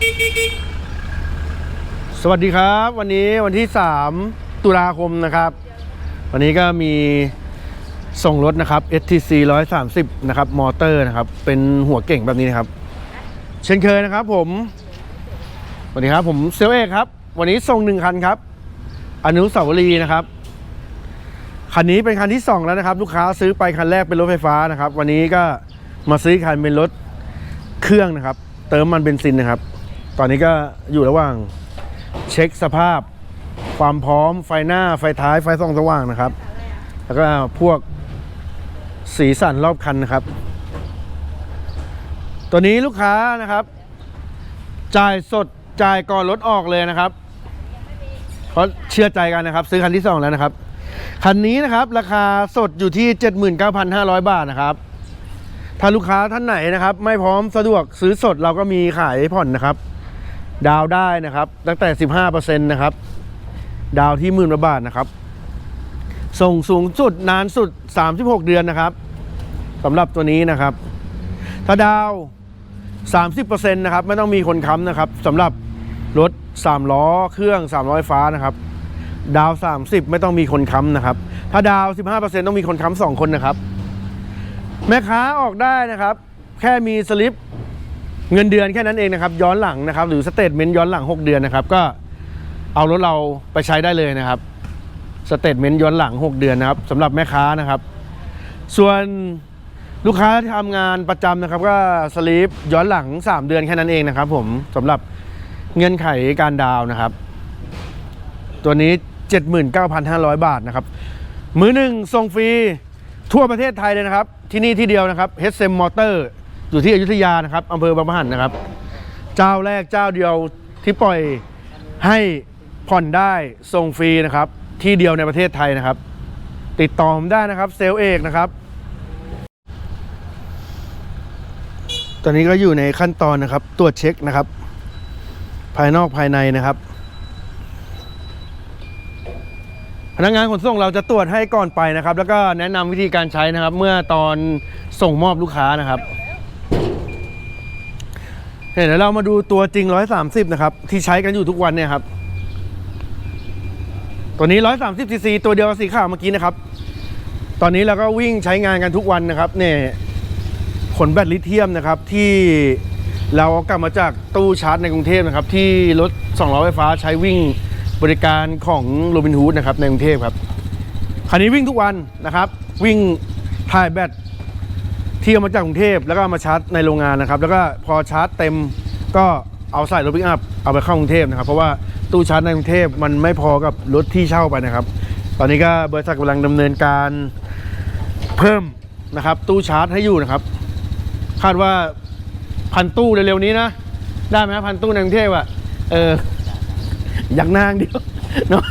สวัสดีครับ วันนี้วันที่ 3 ตุลาคมนะครับ วันนี้ก็มีส่งรถนะครับ STC 130 นะครับ มอเตอร์นะครับ เป็นหัวเก่งแบบนี้นะครับ เช่นเคยนะครับผมสวัสดีครับผมเซลเอกครับ วันนี้ส่งหนึ่งคันครับ อนุสาวรีย์นะครับคันนี้เป็นคันที่ 2 แล้วนะครับ ลูกค้าซื้อไปคันแรกเป็นรถไฟฟ้านะครับ วันนี้ก็มาซื้อคันเป็นรถเครื่องนะครับ เติมมันเบนซินนะครับ ตอนนี้ก็อยู่ระหว่างเช็คสภาพ ความพร้อมไฟหน้าไฟท้ายไฟส่องสว่างนะครับ แล้วก็พวกสีสันรอบคันนะครับ ตัวนี้ลูกค้านะครับ จ่ายสดจ่ายก่อนรถออกเลยนะครับเพราะเชื่อใจกันนะครับ ซื้อคันที่2แล้วนะครับคันนี้นะครับราคาสดอยู่ที่ 79,500 บาทนะครับ ถ้าลูกค้าท่านไหนนะครับ ไม่พร้อมสะดวกซื้อสดเราก็มีขายผ่อนนะครับ ดาวได้นะครับ ตั้งแต่ 15%นะครับ ดาวที่หมื่นบาทนะครับ ส่งสูงสุดนานสุด 36 เดือนนะครับสำหรับตัวนี้นะครับ ถ้าดาวน์30%นะครับ ไม่ต้องมีคนค้ำนะครับสำหรับรถ3ล้อเครื่อง3ล้อไฟฟ้านะครับ ดาว 30 ไม่ต้องมีคนค้ำนะครับ ถ้าดาวน์15%ต้องมีคนค้ำสองคนนะครับ แม่ค้าออกได้นะครับ แค่มีสลิป เงินเดือนแค่นั้นเองนะครับ ย้อนหลังนะครับ หรือสเตทเมนต์ย้อนหลัง 6 เดือนนะครับ ก็เอารถเราไปใช้ได้เลยนะครับสเตทเมนต์ย้อนหลัง 6 เดือนนะครับสำหรับแม่ค้านะครับ ส่วนลูกค้าที่ทำงานประจำนะครับ ก็สลิปย้อนหลัง 3 เดือนแค่นั้นเองนะครับ ผมสำหรับเงื่อนไขการดาวน์นะครับ ตัวนี้ 79,500 บาทนะครับ มือหนึ่งส่งฟรีทั่วประเทศไทยเลยนะครับ ที่นี่ที่เดียวนะครับ HSM Motor อยู่ที่อยุธยานะครับอำเภอบางปะหันนะครับ เจ้าแรกเจ้าเดียวที่ปล่อยให้ผ่อนได้ส่งฟรีนะครับ ที่เดียวในประเทศไทยนะครับ ติดต่อผมได้นะครับเซลเอกนะครับ ตอนนี้ก็อยู่ในขั้นตอนนะครับ ตรวจเช็คนะครับ ภายนอกภายในนะครับ พนักงานขนส่งเราจะตรวจให้ก่อนไปนะครับ แล้วก็แนะนำวิธีการใช้นะครับ เมื่อตอนส่งมอบลูกค้านะครับ เดี๋ยวเรามาดูตัวจริง 130 นะครับ ที่ใช้กันอยู่ทุกวันเนี่ยครับ ตัวนี้ 130ซีซีตัวเดียวกับสีขาวเมื่อกี้นะครับ ตอนนี้เราก็วิ่งใช้งานกันทุกวันนะครับเนี่ยขนแบตลิเธียมนะครับที่เราเอากลับมาจากตู้ชาร์จในกรุงเทพนะครับ ที่รถ2ล้อไฟฟ้าใช้วิ่งบริการของโรบินฮูดนะครับในกรุงเทพครับคันนี้วิ่งทุกวันนะครับ วิ่งถ่ายแบต ที่เอามาจากกรุงเทพแล้วก็เอามาชาร์จในโรงงานนะครับ แล้วก็พอชาร์จเต็มก็เอาใส่รถปิกอัพเอาไปเข้ากรุงเทพนะครับ เพราะว่าตู้ชาร์จในกรุงเทพมันไม่พอกับรถที่เช่าไปนะครับ ตอนนี้ก็บริษัทกำลังดำเนินการเพิ่มนะครับ ตู้ชาร์จให้อยู่นะครับ คาดว่าพันตู้เร็วๆนี้นะ ได้ไหมพันตู้ในกรุงเทพอะเอออยากนางเดียวเนาะ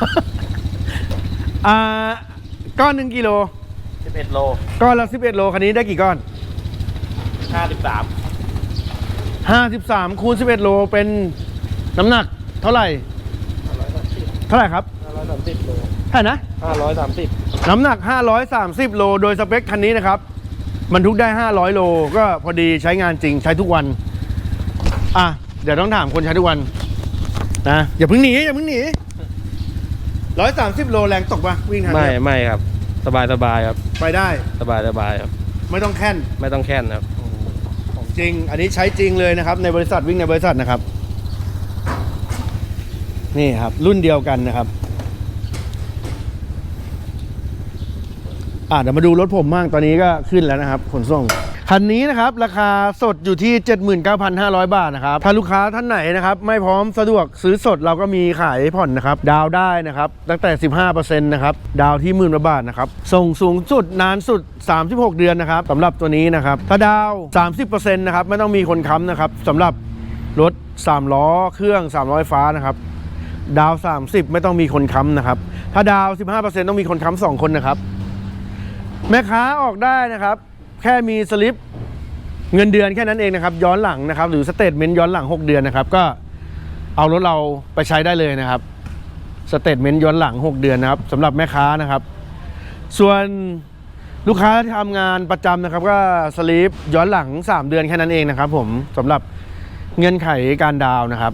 อ่าก้อนหนึ่งกิโล11โลก้อนละ11โลคันนี้ได้กี่ก้อน 53 53คูณ11โลเป็นน้ำหนักเท่าไหร่เท่าไหร่ครับ530โลเท่าไหร่นะ530น้ำหนัก 530 โล โดยสเปคคันนี้นะครับบรรทุกได้ 500 โล ก็พอดีใช้งานจริงใช้ทุกวัน อะ เดี๋ยวต้องถามคนใช้ทุกวัน นะ อย่าเพิ่งหนี อย่าเพิ่งหนี 130 โลแรงตกปะวิ่งทางไม่เนี้ยไม่ครับ สบายสบายครับ ไปได้ สบายสบายครับ ไม่ต้องแค้นไม่ต้องแค้นครับของ จริง อันนี้ใช้จริงเลยนะครับ ในบริษัทวิ่งในบริษัทนะครับ นี่ครับ รุ่นเดียวกันนะครับ อะเดี๋ยวมาดูรถผมบ้างตอนนี้ก็ขึ้นแล้วนะครับ ขนส่ง คันนี้นะครับราคาสดอยู่ที่ 79,500 บาทนะครับถ้าลูกค้าท่านไหนนะครับไม่พร้อมสะดวกซื้อสดเราก็มีขายผ่อนนะครับดาวได้นะครับตั้งแต่ 15%นะครับดาวที่หมื่นบาทนะครับส่งสูงสุดนานสุด 36 เดือนนะครับสำหรับตัวนี้นะครับถ้าดาวน์30%นะครับไม่ต้องมีคนค้ำนะครับสำหรับรถ3ล้อเครื่อง3ล้อฟ้านะครับดาว 30 ไม่ต้องมีคนค้ำนะครับถ้าดาวน์15%ต้องมีคนค้ำสองคนนะครับแม่ค้าออกได้นะครับ แค่มีสลิปเงินเดือนแค่นั้นเองนะครับ ย้อนหลังนะครับ หรือสเตทเมนต์ย้อนหลัง 6 เดือนนะครับ ก็เอารถเราไปใช้ได้เลยนะครับสเตทเมนต์ย้อนหลัง 6 เดือนนะครับสำหรับแม่ค้านะครับ ส่วนลูกค้าที่ทำงานประจำนะครับ ก็สลิปย้อนหลัง 3 เดือนแค่นั้นเองนะครับ ผมสำหรับเงื่อนไขการดาวน์นะครับ